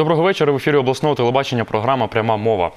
Доброго вечора. В ефірі обласного телебачення програма Пряма мова.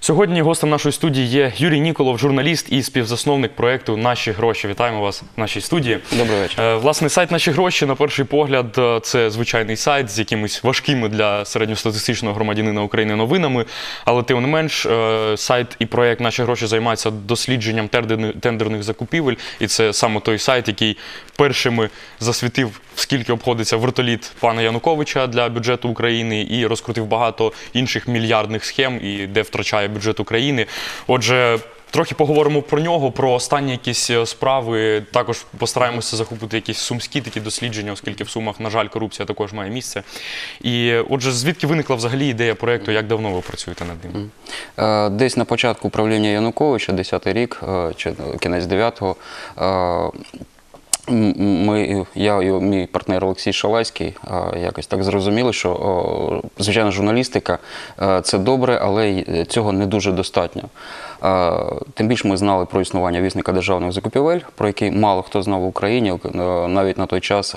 Сьогодні гостем нашої студії є Юрій Ніколов, журналіст і співзасновник проєкту Наші гроші. Вітаємо вас в нашій студії. Добрий вечір. Е, Власне, сайт Наші гроші, на перший погляд, е, це звичайний сайт з якимись важкими для середньостатистичного громадянина України новинами. Але тим не менш, е, сайт і проєкт Наші гроші займаються дослідженням тендерни- тендерних закупівель. І це саме той сайт, який першими засвітив, скільки обходиться вертоліт пана Януковича для бюджету України, і розкрутив багато інших мільярдних схем, і де втрачає бюджет України. Отже. Трохи поговоримо про нього, про останні якісь е, справи. Також постараємося захопити якісь сумські такі дослідження, оскільки в Сумах, на жаль, корупція також має місце. І отже, звідки виникла взагалі ідея проєкту? Як давно ви працюєте над ним? Е, Десь на початку правління Януковича, 10-й рік, е, чи кінець 9-го, е, м- ми, я і мій партнер Олексій Шалайський е, якось так зрозуміли, що, звичайно, журналістика е, це добре, але цього не дуже достатньо. Е, Тим більше ми знали про існування вісника державних закупівель, про який мало хто знав в Україні, е, навіть на той час.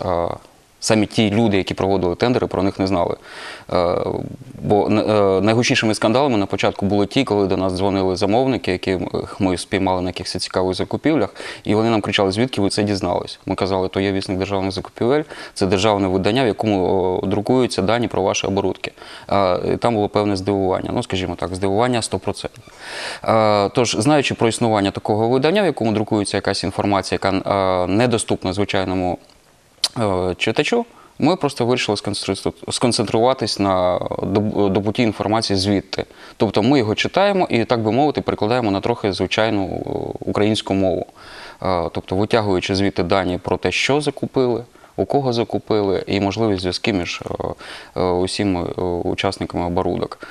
Самі ті люди, які проводили тендери, про них не знали. Е, Бо е, найгучнішими скандалами на початку були ті, коли до нас дзвонили замовники, яких ми спіймали на якихось цікавих закупівлях, і вони нам кричали, звідки ви це дізнались. Ми казали, то є вісник державних закупівель, це державне видання, в якому друкуються дані про ваші оборудки. Е, Там було певне здивування. Ну, скажімо так, здивування 100%. Е, Тож, знаючи про існування такого видання, в якому друкується якась інформація, яка недоступна звичайному читачу, ми просто вирішили сконцентруватись на доб- добутті інформації звідти. Тобто ми його читаємо і, так би мовити, перекладаємо на трохи звичайну е, українську мову. Е, Тобто, витягуючи звідти дані про те, що закупили, у кого закупили, і можливі зв'язки між е, е, усіма е, учасниками оборудок.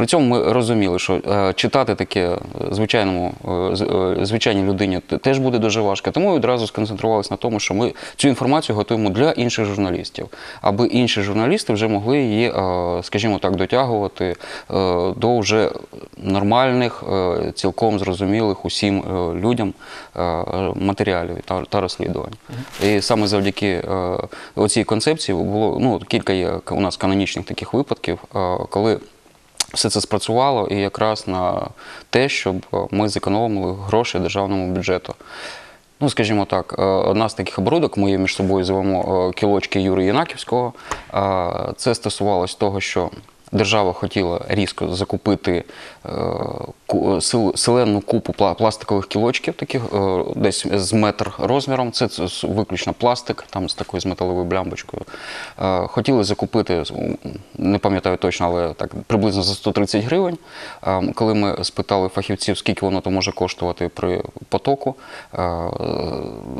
При цьому ми розуміли, що е, читати таке звичайному, е, з- е, звичайній людині теж буде дуже важко. Тому ми одразу сконцентрувалися на тому, що ми цю інформацію готуємо для інших журналістів, аби інші журналісти вже могли її, скажімо так, дотягувати до вже нормальних, цілком зрозумілих усім людям матеріалів та, розслідувань. І саме завдяки оцій концепції було ну, кілька є у нас канонічних таких випадків, коли все це спрацювало і якраз на те, щоб е, ми зекономили гроші державному бюджету. Ну, скажімо так, е, одна з таких оборудок, ми між собою звемо е, кілочки Юрія Янаківського. Це стосувалось того, що держава хотіла різко закупити е, селенну купу пластикових кілочків, таких е, десь з метр розміром. Це, виключно пластик, там з такою з металевою блямбочкою. Е, Хотіли закупити, не пам'ятаю точно, але так приблизно за 130 гривень. Коли ми спитали фахівців, скільки воно то може коштувати при потоку,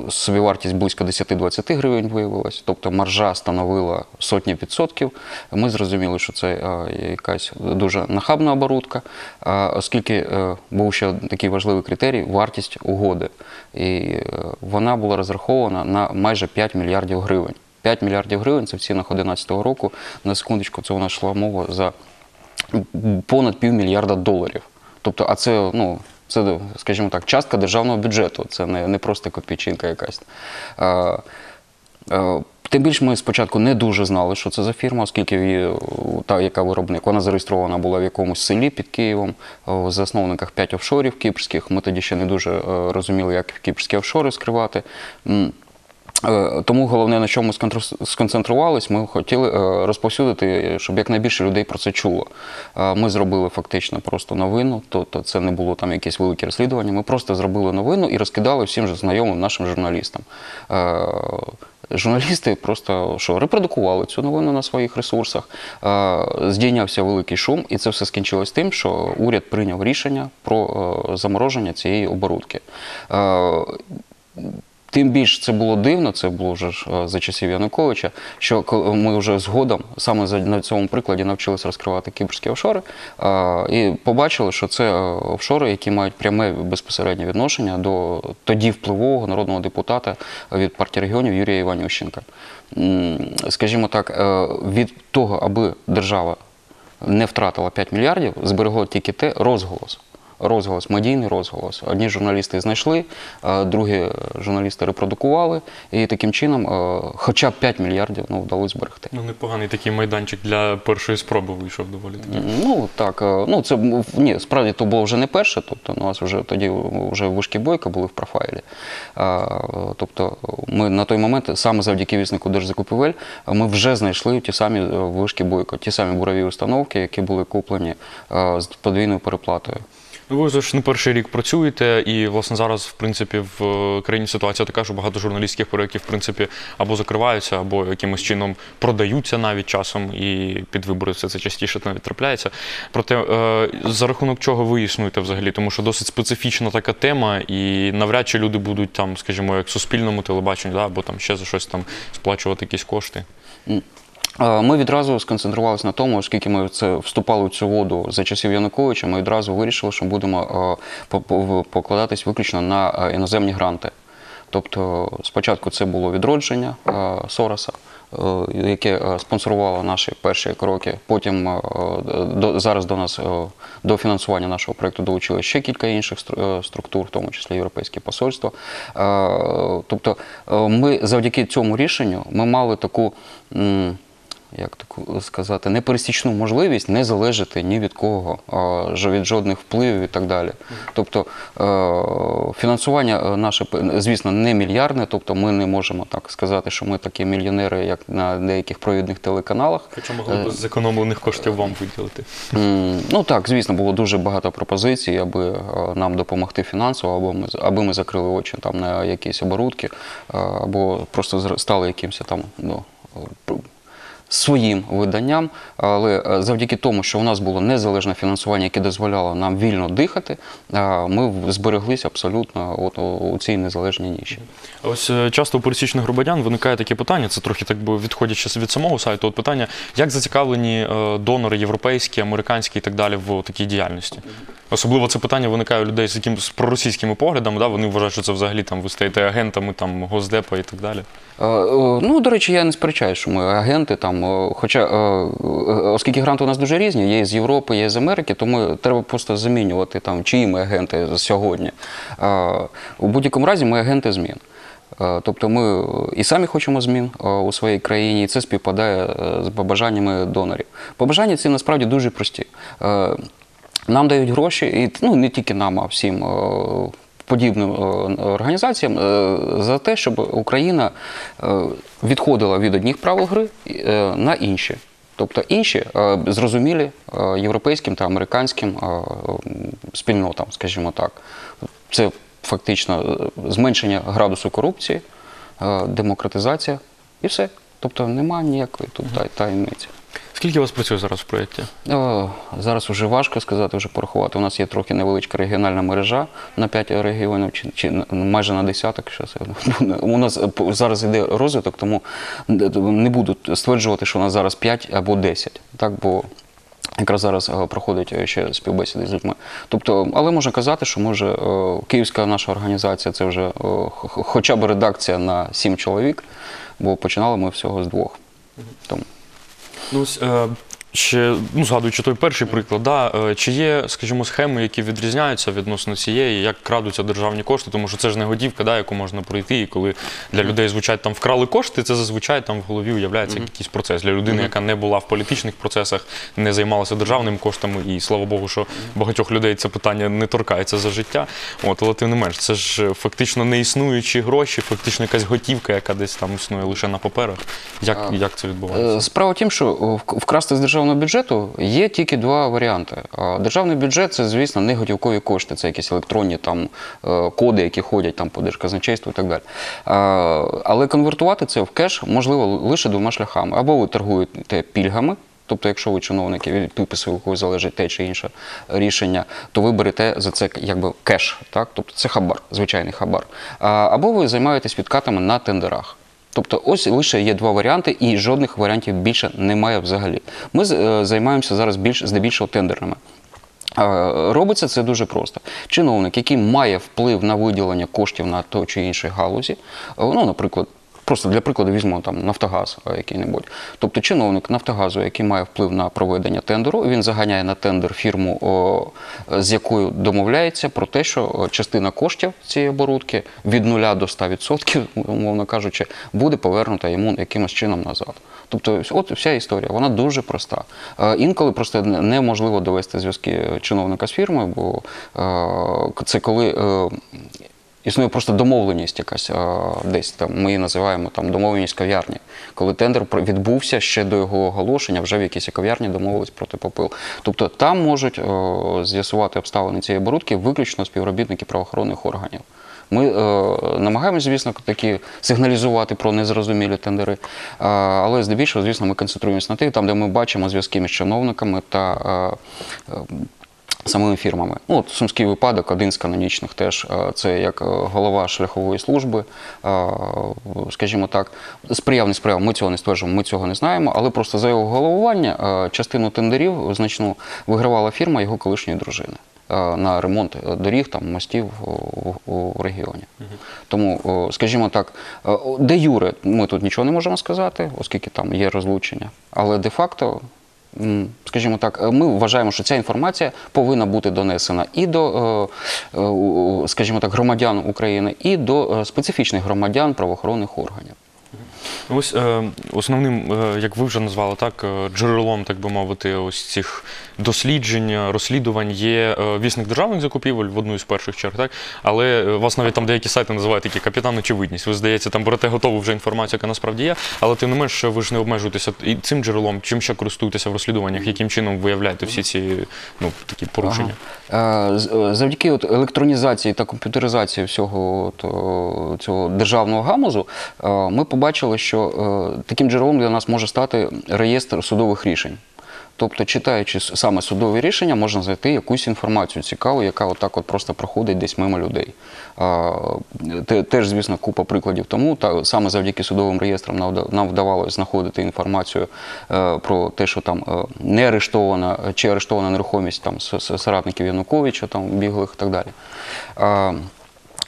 собівартість близько 10-20 гривень виявилась, тобто маржа становила сотні відсотків. Ми зрозуміли, що це якась дуже нахабна оборудка, оскільки е, був ще такий важливий критерій вартість угоди. І е, вона була розрахована на майже 5 мільярдів гривень. 5 мільярдів гривень це в цінах 2011 року. На секундочку, це нас йшла мова за понад півмільярда доларів. Тобто, а це, ну, це, скажімо так, частка державного бюджету, це не, не просто копійчинка якась. Е, Тим більше ми спочатку не дуже знали, що це за фірма, оскільки та, яка виробник, вона зареєстрована була в якомусь селі під Києвом, в засновниках 5 офшорів кіпрських. Ми тоді ще не дуже е, розуміли, як кіпрські офшори скривати. Е, Тому головне, на чому сконцентрувались, ми хотіли е, розповсюдити, щоб якнайбільше людей про це чуло. Ми зробили фактично просто новину, тобто це не було там якесь велике розслідування. Ми просто зробили новину і розкидали всім же знайомим нашим журналістам. Журналісти просто що репродукували цю новину на своїх ресурсах. Здійнявся великий шум, і це все скінчилось тим, що уряд прийняв рішення про е, замороження цієї оборудки. Тим більш це було дивно, це було вже е, за часів Януковича, що ми вже згодом саме на цьому прикладі навчилися розкривати кіпрські офшори і побачили, що це е, офшори, які мають пряме безпосереднє відношення до тоді впливового народного депутата від партії регіонів Юрія Іванющенка. Скажімо так, е, від того, аби держава не втратила 5 мільярдів, зберегло тільки те розголос. Розголос, медійний розголос. Одні журналісти знайшли, е, другі журналісти репродукували, і таким чином е, хоча б 5 мільярдів ну, вдалося зберегти. Ну, непоганий такий майданчик для першої спроби вийшов доволі таки. Ну так, е, ну це ні, справді то було вже не перше. Тобто у нас вже тоді вже вишки бойка були в профайлі. Тобто, ми на той момент саме завдяки віснику держзакупівель ми вже знайшли ті самі вишки бойка, ті самі бурові установки, які були куплені з подвійною переплатою. Ви ж не перший рік працюєте, і власне зараз, в принципі, в е, країні ситуація така, що багато журналістських проєктів, в принципі, або закриваються, або якимось чином продаються навіть часом, і під вибори все це частіше навіть трапляється. Проте е, за рахунок чого ви існуєте взагалі? Тому що досить специфічна така тема, і навряд чи люди будуть там, скажімо, як суспільному телебаченню, да, або там ще за щось там сплачувати якісь кошти. Ми відразу сконцентрувалися на тому, оскільки ми це вступали в цю воду за часів Януковича, ми відразу вирішили, що будемо по- по- покладатись виключно на іноземні гранти. Тобто спочатку це було відродження Сороса, е, яке спонсорувало наші перші кроки. Потім зараз до нас е, до фінансування нашого проєкту долучили ще кілька інших е, структур, в тому числі Європейське посольство. Тобто ми завдяки цьому рішенню ми мали таку. Як так сказати, непересічну можливість не залежати ні від кого, від жодних впливів і так далі. Тобто е, фінансування е, наше, звісно, не мільярдне, тобто ми не можемо так сказати, що ми такі мільйонери, як на деяких провідних телеканалах. Хоча могли б з зекономлених коштів вам виділити. Ну так, звісно, було дуже багато пропозицій, аби е, нам допомогти фінансово, або ми, аби ми закрили очі там на якісь оборудки, е, або просто стали якимось там ну, е, своїм виданням. Але е, завдяки тому, що у нас було незалежне фінансування, яке дозволяло нам вільно дихати, е, ми збереглися абсолютно от у- цій незалежній ніші. Ось е, часто у пересічних громадян виникає таке питання, це трохи так би відходячи від самого сайту. От питання, як зацікавлені донори європейські, американські і так далі в такій діяльності? Особливо це питання виникає у людей з якимось проросійськими поглядами. Да? Вони вважають, що це взагалі там ви стаєте агентами там госдепа і так далі. Ну, до речі, я не сперечаю, що ми агенти там. Хоча, е, е, оскільки гранти у нас дуже різні, є з Європи, є з Америки, тому треба просто замінювати там, чиї ми агенти сьогодні. Е, У будь-якому разі ми агенти змін. Тобто ми і самі хочемо змін у своїй країні, і це співпадає з побажаннями донорів. Побажання ці насправді дуже прості. Нам дають гроші, і ну не тільки нам, а всім подібним е, організаціям е, за те, щоб Україна е, відходила від одних правил гри на інші. Тобто інші зрозумілі європейським та американським спільнотам, скажімо так. Це фактично зменшення градусу корупції, демократизація і все. Тобто немає ніякої тут таємниці. Скільки у вас працює зараз в проєкті? Зараз вже важко сказати, вже порахувати. У нас є трохи невеличка регіональна мережа на 5 регіонів, чи, чи майже на десяток. У нас е, зараз йде розвиток, тому не буду стверджувати, що у нас зараз 5 або 10. Так, бо якраз зараз е, проходять е, ще співбесіди з людьми. Тобто, але можна казати, що може київська наша організація це вже хоча б редакція на 7 чоловік, бо починали ми всього з двох. Тому. Ну, ось, е, ще, ну, згадуючи той перший приклад, да, е, чи є, скажімо, схеми, які відрізняються відносно цієї, як крадуться державні кошти, тому що це ж не годівка, да, яку можна пройти, і коли для людей звучать там вкрали кошти, це зазвичай там в голові уявляється як якийсь процес. Для людини, яка не була в політичних процесах, не займалася державними коштами, і слава Богу, що багатьох людей це питання не торкається за життя. От, але тим не менш, це ж е, фактично не існуючі гроші, фактично якась готівка, яка десь там існує лише на паперах. Як, як це відбувається? Е, Справа в тім, що вкрасти з державного бюджету є тільки два варіанти. Державний бюджет це, звісно, не готівкові кошти, це якісь електронні там е, коди, які ходять там по держказначейству і так далі. Але конвертувати це в кеш можливо лише двома шляхами. Або ви торгуєте пільгами. Тобто, якщо ви чиновники від підпису якого залежить те чи інше рішення, то ви берете за це якби кеш, так? Тобто це хабар, звичайний хабар. Або ви займаєтесь відкатами на тендерах. Тобто ось лише є два варіанти, і жодних варіантів більше немає взагалі. Ми е, займаємося зараз більш здебільшого тендерними. Е, Робиться це дуже просто. Чиновник, який має вплив на виділення коштів на той чи іншій галузі, е, ну, наприклад, Просто для прикладу візьмемо там Нафтогаз який-небудь. Тобто чиновник Нафтогазу, який має вплив на проведення тендеру, він заганяє на тендер фірму, з якою домовляється про те, що частина коштів цієї оборудки від 0 до 100%, умовно кажучи, буде повернута йому якимось чином назад. Тобто, от вся історія, вона дуже проста. Е, Інколи просто неможливо довести зв'язки чиновника з фірмою, бо е, це коли е, Існує просто домовленість якась десь там. Ми її називаємо там домовленість кав'ярні. Коли тендер відбувся ще до його оголошення, вже в якійсь кав'ярні домовились про типопил. Тобто там можуть з'ясувати обставини цієї оборудки виключно співробітники правоохоронних органів. Ми е, намагаємося, звісно, такі сигналізувати про незрозумілі тендери, а, але здебільшого, звісно, ми концентруємося на тих, там, де ми бачимо зв'язки між чиновниками та е, е, самими фірмами. Ну, от сумський випадок, один з канонічних теж. е, Це як е, голова шляхової служби, е, скажімо так, сприяв, не сприяв, ми цього не стверджуємо, ми цього не знаємо, але просто за його головування частину тендерів значну вигравала фірма його колишньої дружини. На ремонт доріг, там, мостів у, регіоні. Тому, скажімо так, де юре ми тут нічого не можемо сказати, оскільки там є розлучення. Але де-факто М, Скажімо так, е, ми вважаємо, що ця інформація повинна бути донесена і до, е, е, скажімо так, громадян України, і до специфічних громадян правоохоронних органів. Ось е, основним, е, як ви вже назвали, так, е, джерелом, так би мовити, ось цих досліджень, е, розслідувань є е, вісник державних закупівель в одну із перших черг, так? Але е, вас навіть там деякі сайти називають такі капітан очевидність. Ви здається, там берете готову вже інформацію, яка насправді є, але тим не менш ви ж не обмежуєтеся і цим джерелом, чим ще користуєтеся в розслідуваннях, яким чином виявляєте всі ці ну, такі порушення. Е, з- е, Завдяки от електронізації та комп'ютеризації всього от, цього державного гамузу, е, ми побачили, що е, таким джерелом для нас може стати реєстр судових рішень. Тобто, читаючи саме судові рішення, можна знайти якусь інформацію цікаву, яка отак от просто проходить десь мимо людей. Теж, звісно, купа прикладів тому. Та саме завдяки судовим реєстрам нам вдавалося знаходити інформацію е, про те, що там е, не арештована чи арештована нерухомість там соратників Януковича, там біглих і так далі.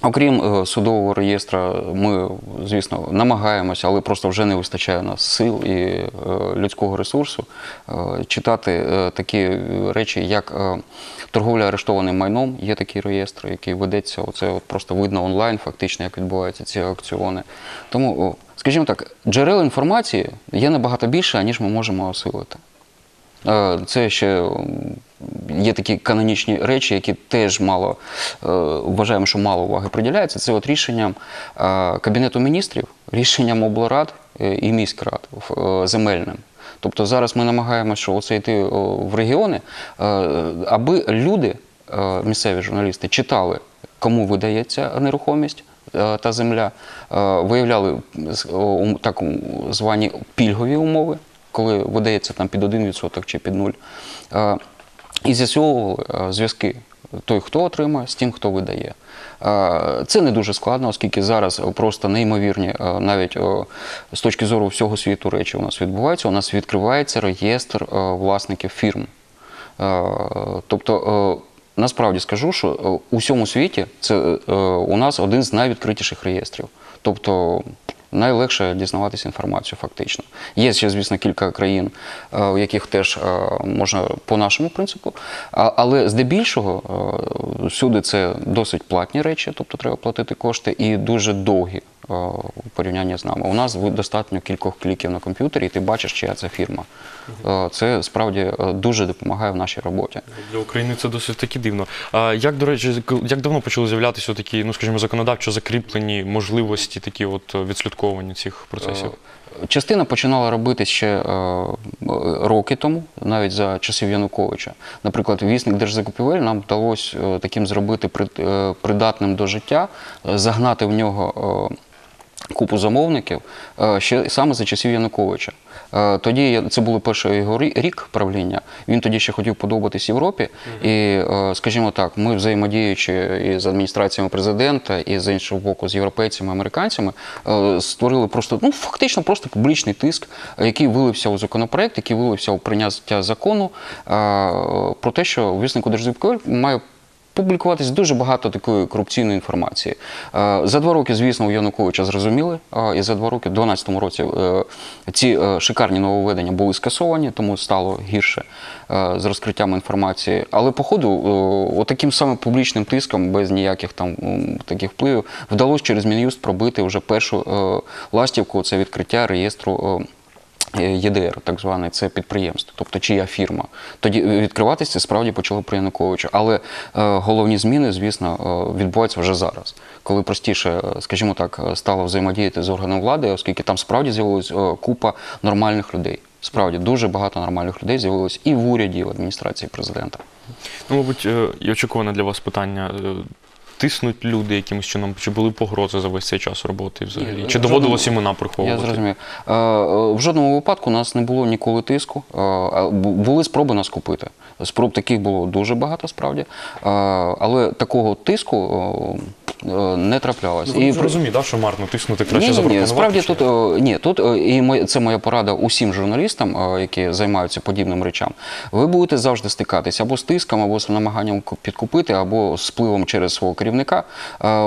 Окрім е, судового реєстра, ми, звісно, намагаємося, але просто вже не вистачає нас сил і е, людського ресурсу е, читати такі речі, як торговля арештованим майном. Є такий реєстр, який ведеться. Оце просто видно онлайн, фактично, як відбуваються ці аукціони. Тому, скажімо так, джерел інформації є набагато більше, ніж ми можемо осилити. Це ще є такі канонічні речі, які теж мало е, вважаємо, що мало уваги приділяється. Це от рішенням е, Кабінету міністрів, рішенням облрад е, і міськрад земельним. Тобто зараз ми намагаємося оце йти в регіони, аби люди, місцеві журналісти, читали, кому видається нерухомість та земля, виявляли так звані пільгові умови, коли видається там під 1% чи під 0. І з'ясовували е, зв'язки той, хто отримає, з тим, хто видає. Е, Це не дуже складно, оскільки зараз просто неймовірні, е, навіть з точки зору всього світу речі у нас відбуваються. У нас відкривається реєстр власників фірм. Тобто, насправді скажу, що у всьому світі це у нас один з найвідкритіших реєстрів. Тобто найлегше дізнаватися інформацію, фактично. Є ще, звісно, кілька країн, е, у яких теж е, можна по нашому принципу, але здебільшого е, всюди це досить платні речі, тобто треба платити кошти, і дуже довгі у порівнянні з нами. У нас достатньо кількох кліків на комп'ютері, і ти бачиш, чия це фірма. Е, Це справді е, дуже допомагає в нашій роботі. Для України це досить таки дивно. А як, до речі, як давно почали з'являтися такі, ну скажімо, законодавчо закріплені можливості, такі от е, відслідковування цих процесів? Е, Частина починала робити ще е, роки тому, навіть за часів Януковича. Наприклад, вісник держзакупівель нам вдалося е, таким зробити прид- е, придатним до життя, е, загнати в нього. е, Купу замовників е, ще саме за часів Януковича. Е, Тоді це був перший його рік правління. Він тоді ще хотів подобатись Європі. І, е, скажімо так, ми взаємодіючи із адміністраціями президента, і з іншого боку, з європейцями, американцями, створили просто ну фактично просто публічний тиск, який вилився у законопроект, який вилився у прийняття закону про те, що віснику держзакупівель має публікуватись дуже багато такої корупційної інформації. Е, За два роки, звісно, у Януковича зрозуміли, е, і за два роки, в 2012 році, е, ці шикарні нововведення були скасовані, тому стало гірше з розкриттям інформації. Але по ходу, отаким самим публічним тиском, без ніяких там таких впливів, вдалося через Мін'юст пробити вже першу ластівку, це відкриття реєстру. Е, Е, ЄДР, так зване, це підприємство, тобто чия фірма. Тоді відкриватися справді почало при Януковичу. Але е, головні зміни, звісно, е, відбуваються вже зараз, коли простіше, е, скажімо так, е, стало взаємодіяти з органом влади, оскільки там справді з'явилась е, купа нормальних людей. Справді дуже багато нормальних людей з'явилось і в уряді, і в адміністрації президента. Ну, мабуть, е, і очікуване для вас питання. Тиснуть люди якимось чином, чи були погрози за весь цей час роботи взагалі? Ні, Чи в доводилось жодному- імена Я приховувати? зрозумів. Е, е, В жодному випадку у нас не було ніколи тиску. Е, а бу- Були спроби нас купити. Спроб таких було дуже багато, справді. Але такого тиску не траплялось. Ну, І ви при- розумієте, да, що марно тиснути краще ні, ні, ні, справді чи тут ні, тут і це моя порада усім журналістам, які займаються подібним речам. Ви будете завжди стикатися або з тиском, або з намаганням підкупити, або з впливом через свого керівника.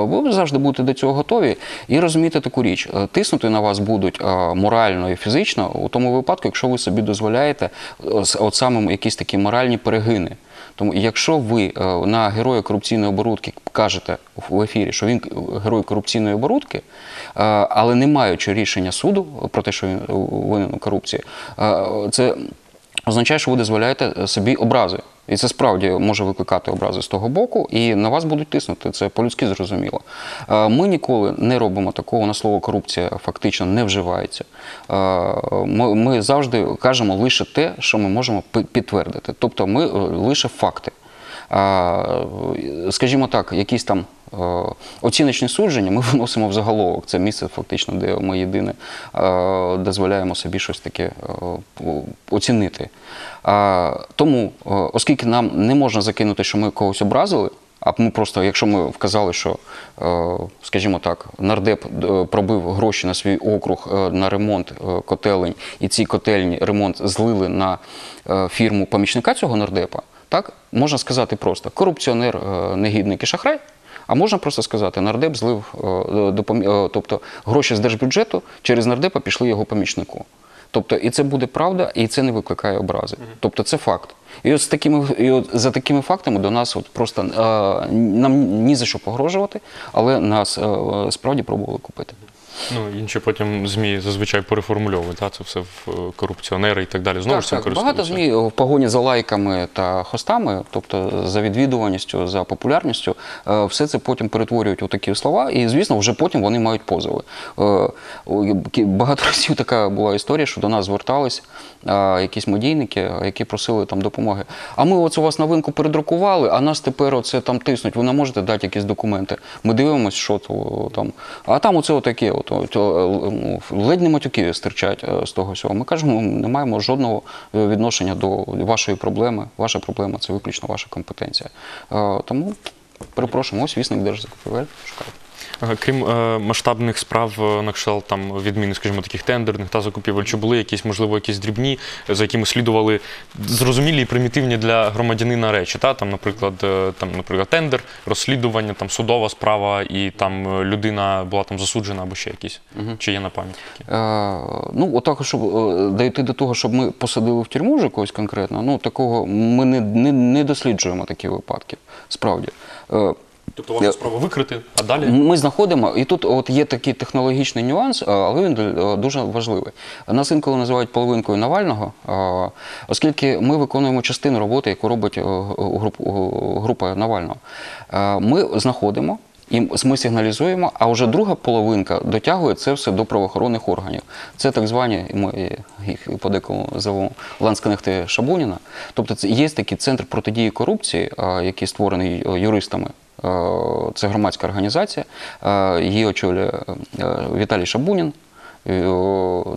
Ви завжди будете до цього готові і розумієте таку річ. Е, Тиснути на вас будуть морально і фізично у тому випадку, якщо ви собі дозволяєте от саме якісь такі моральні перегини. Тому якщо ви е, на героя корупційної оборудки кажете в ефірі, що він герой корупційної оборудки, е, але не маючи рішення суду про те, що він е, винен у корупції, це означає, що ви дозволяєте собі образи. І це справді може викликати образи з того боку, і на вас будуть тиснути. Це по-людськи зрозуміло. Е, Ми ніколи не робимо такого на слово корупція фактично не вживається. Е, Ми, завжди кажемо лише те, що ми можемо підтвердити. Тобто ми е, лише факти. Скажімо так, якісь там оціночні судження ми виносимо в заголовок. Це місце, фактично, де ми єдине е, дозволяємо собі щось таке е, оцінити. Тому, е, оскільки нам не можна закинути, що ми когось образили. А ми просто, якщо ми вказали, що, е, скажімо так, нардеп е, пробив гроші на свій округ е, на ремонт е, котелень, і ці котельні ремонт злили на е, фірму помічника цього нардепа, так можна сказати просто корупціонер, е, негідник і шахрай. А можна просто сказати, нардеп злив е, е, тобто гроші з держбюджету через нардепа пішли його помічнику. Тобто, і це буде правда, і це не викликає образи. Тобто це факт. І от з такими і от за такими фактами до нас от просто е, нам ні за що погрожувати, але нас е, справді пробували купити. Ну, інші потім ЗМІ зазвичай переформульовують, да, це все в е, корупціонери і так далі. Знову ж цим так, багато. ЗМІ в погоні за лайками та хостами, тобто за відвідуваністю, за популярністю, е, все це потім перетворюють у такі слова, і звісно, вже потім вони мають позови. Е, Багато разів така була історія, що до нас звертались якісь медійники, які просили там допомоги. А ми оце у вас новинку передрукували, а нас тепер оце там тиснуть. Ви не можете дати якісь документи. Ми дивимося, що то там. А там оце отаке, от, то е, ледь не матюки стирчать е, з того всього. Ми кажемо, не маємо жодного е, відношення до вашої проблеми. Ваша проблема це виключно ваша компетенція. Тому перепрошуємо, ось вісник держзакупівель. Шукайте. Ага, Крім е, масштабних справ е, на кшталт там відміни, скажімо, таких тендерних та закупівель, чи були якісь, можливо, якісь дрібні, за якими слідували зрозумілі і примітивні для громадянина речі, та там, наприклад, е, там, наприклад, тендер, розслідування, там судова справа, і там е, людина була там засуджена або ще якісь, чи є на пам'ять? Е, ну, отак, щоб е, дійти до того, щоб ми посадили в тюрму вже когось конкретно, ну такого ми не, не, не досліджуємо такі випадки. Справді. Е, Тобто ваша справа викрити, а далі? Ми знаходимо, і тут от є такий технологічний нюанс, але він е, дуже важливий. Нас інколи називають половинкою Навального, оскільки ми виконуємо частину роботи, яку робить е, груп- е, група Навального. Е, Ми знаходимо. І ми сигналізуємо, а вже друга половинка дотягує це все до правоохоронних органів. Це так звані, ми їх подекому зовемо лансканехти Шабуніна. Тобто це є такий центр протидії корупції, який створений е, юристами. Е, Це громадська організація, е, її очолює е, Віталій Шабунін. Е,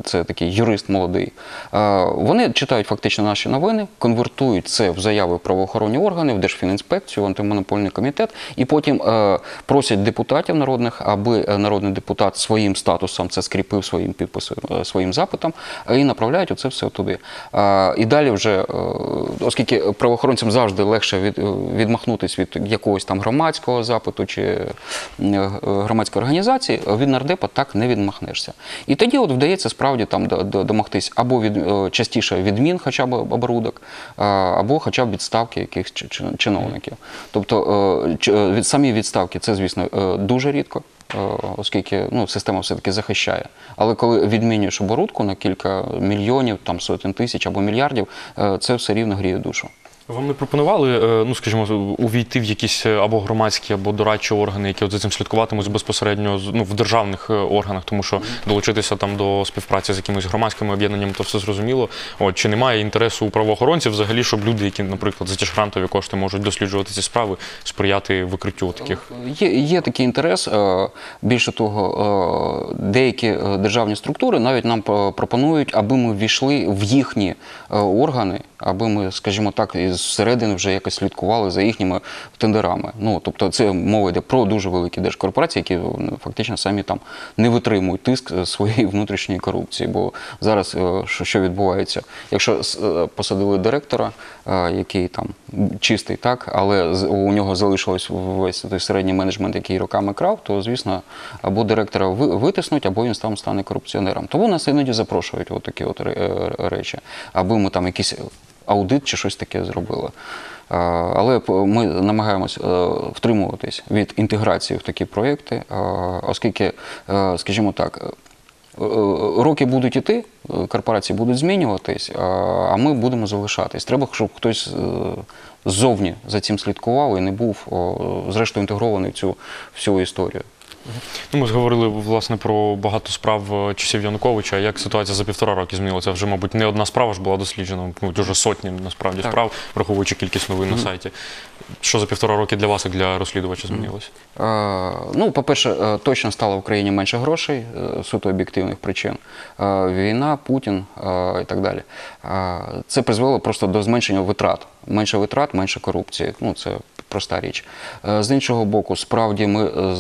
це такий юрист молодий. Е, Вони читають фактично наші новини, конвертують це в заяви правоохоронні органи, в Держфінінспекцію, в антимонопольний комітет, і потім е, просять депутатів народних, аби народний депутат своїм статусом це скріпив своїм підписом, своїм запитом, і направляють оце все туди. І далі вже, оскільки правоохоронцям завжди легше від, відмахнутися від якогось там громадського запиту чи громадської організації, від нардепа так не відмахнешся. І тоді от вдається справді там до- до- домогтись або від е, частіше відмін, хоча б оборудок, е, або хоча б відставки якихось чи- чи- чиновників. Тобто е, від самі відставки це, звісно, дуже рідко. Оскільки ну, система все-таки захищає. Але коли відмінюєш оборудку на кілька мільйонів, там сотень тисяч або мільярдів, це все рівно гріє душу. Вам не пропонували, е, ну скажімо, увійти в якісь е, або громадські, або дорадчі органи, які от за цим слідкуватимуть безпосередньо з- ну, в державних е, органах, тому що долучитися там до співпраці з якимись громадськими об'єднаннями, то все зрозуміло. От чи немає інтересу у правоохоронців взагалі, щоб люди, які, наприклад, за ті ж грантові кошти можуть досліджувати ці справи, сприяти викриттю таких? Є, є такий інтерес. Більше того, деякі державні структури навіть нам пропонують, аби ми ввійшли в їхні органи, аби ми, скажімо так, зсередини вже якось слідкували за їхніми тендерами. Ну тобто, це мова йде про дуже великі держкорпорації, які ну, фактично самі там не витримують тиск своєї внутрішньої корупції. Бо зараз е, що, відбувається? Якщо е, посадили директора, е, який там чистий, так, але у нього залишилось весь той середній менеджмент, який роками крав, то звісно, або директора витиснуть, або він там стане корупціонером. Тому нас іноді запрошують от такі от речі, аби ми там якийсь аудит чи щось таке зробили. Е, Але ми намагаємось е, втримуватись від інтеграції в такі проєкти, оскільки, е, скажімо так, е, роки будуть іти, корпорації будуть змінюватись, а- ми будемо залишатись. Треба, щоб хтось ззовні за цим слідкував і не був зрештою інтегрований в цю всю історію. Ну, ми зговорили власне про багато справ е, часів Януковича. Як ситуація за півтора роки змінилася? Вже, мабуть, не одна справа ж була досліджена, ну, дуже сотні насправді Так. справ, враховуючи кількість новин на сайті. Що за півтора роки для вас, як для розслідувача, змінилося? Е, Ну, по-перше, е, точно стало в Україні менше грошей суто об'єктивних причин. Війна, Путін і так далі. Це призвело просто до зменшення витрат. Менше витрат, менше корупції. Ну, це проста річ. Е, З іншого боку, справді ми е,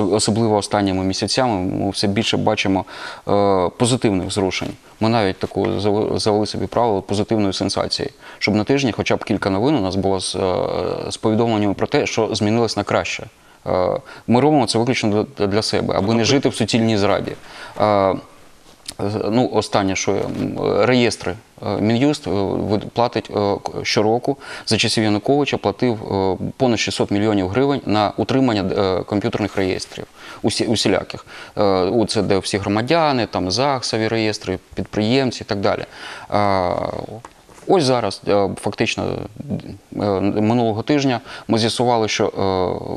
особливо останніми місяцями ми все більше бачимо е, позитивних зрушень. Ми навіть таку завели собі правило позитивної сенсації, щоб на тижні хоча б кілька новин у нас було з, з повідомленнями про те, що змінилось на краще. Ми робимо це виключно для- себе, аби не жити в суцільній зраді. Ну, останнє, що я, реєстри. Е, Мін'юст е, платить е, щороку за часів Януковича платив понад 600 мільйонів гривень на утримання комп'ютерних реєстрів усі, усіляких. Це де всі громадяни, там ЗАГСові реєстри, підприємці і так далі. Ось зараз, фактично минулого тижня, ми з'ясували, що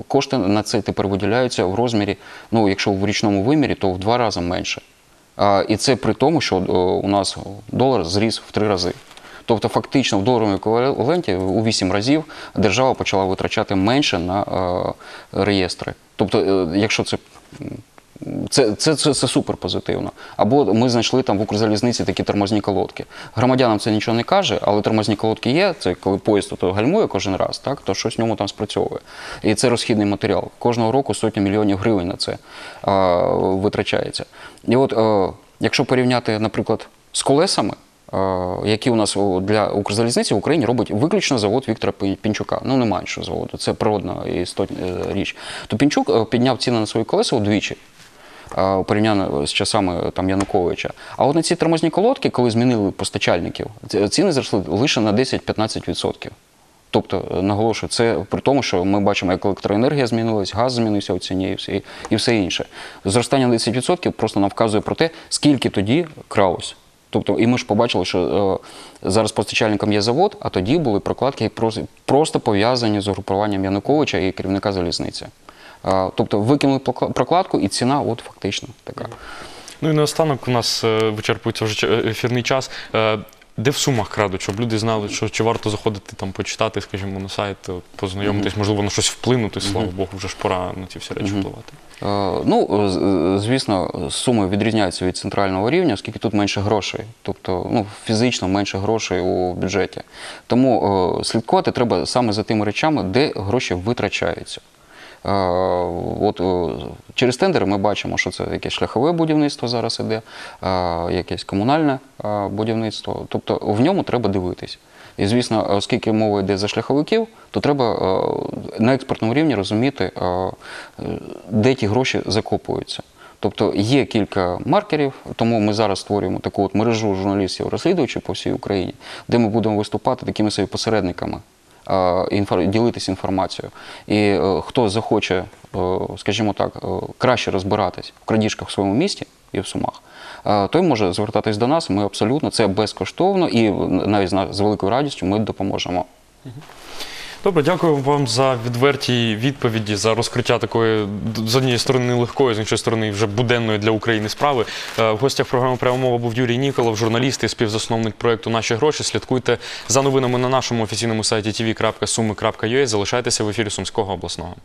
кошти на це тепер виділяються в розмірі, ну, якщо в річному вимірі, то в два рази менше. І це при тому, що е, у нас долар зріс в три рази. Тобто, фактично, в доларовому еквіваленті у 8 разів держава почала витрачати менше на е, реєстри. Тобто, е, якщо це це, це, це, це супер позитивно. Або ми знайшли там в Укрзалізниці такі тормозні колодки. Громадянам це нічого не каже, але тормозні колодки є. Це коли поїзд то гальмує кожен раз, так, то щось в ньому там спрацьовує. І це розхідний матеріал. Кожного року сотні мільйонів гривень на це а, витрачається. І от, е, якщо порівняти, наприклад, з колесами, е, які у нас для Укрзалізниці в Україні робить виключно завод Віктора Пінчука. Ну немає іншого заводу, це природна істотна е, річ. То Пінчук підняв ціни на свої колеса удвічі. Е, Порівняно з часами там Януковича. А от на ці тормозні колодки, коли змінили постачальників, ціни зросли лише на 10-15%. Тобто, е, наголошую, це при тому, що ми бачимо, як електроенергія змінилась, газ змінився в ціні і все, і все інше. Зростання на 10% просто нам вказує про те, скільки тоді кралось. Тобто, і ми ж побачили, що е, зараз постачальником є завод, а тоді були прокладки просто пов'язані з угрупуванням Януковича і керівника залізниці. Е, тобто викинули прокладку, і ціна от фактично така. Ну і наостанок у нас е, вичерпується вже ч- ефірний час. Е, де в сумах крадуть, щоб люди знали, що чи варто заходити там почитати, скажімо, на сайт, познайомитись, можливо, на щось вплинути, слава Богу, вже ж пора на ці всі речі впливати. Е, Ну, звісно, суми відрізняються від центрального рівня, оскільки тут менше грошей, тобто ну, фізично менше грошей у бюджеті. Тому е, слідкувати треба саме за тими речами, де гроші витрачаються. Е, От е, через тендери ми бачимо, що це якесь шляхове будівництво зараз іде, е, якесь комунальне будівництво. Тобто в ньому треба дивитись. І звісно, оскільки мова йде за шляховиків, то треба на експертному рівні розуміти, де ті гроші закопуються. Тобто є кілька маркерів, тому ми зараз створюємо таку от мережу журналістів-розслідувачів по всій Україні, де ми будемо виступати такими собі посередниками, ділитись інформацією. І е, хто захоче, е, скажімо так, е, краще розбиратись в крадіжках в своєму місті і в Сумах, той може звертатись до нас. Ми абсолютно це безкоштовно і навіть з на- з великою радістю ми допоможемо. Добре, дякую вам за відверті відповіді, за розкриття такої з однієї сторони легкої, з іншої сторони вже буденної для України справи. Е, В гостях програми «Пряма мова» був Юрій Ніколов, журналіст і співзасновник проєкту Наші гроші. Слідкуйте за новинами на нашому офіційному сайті tv.sumy.ua. Залишайтеся в ефірі Сумського обласного.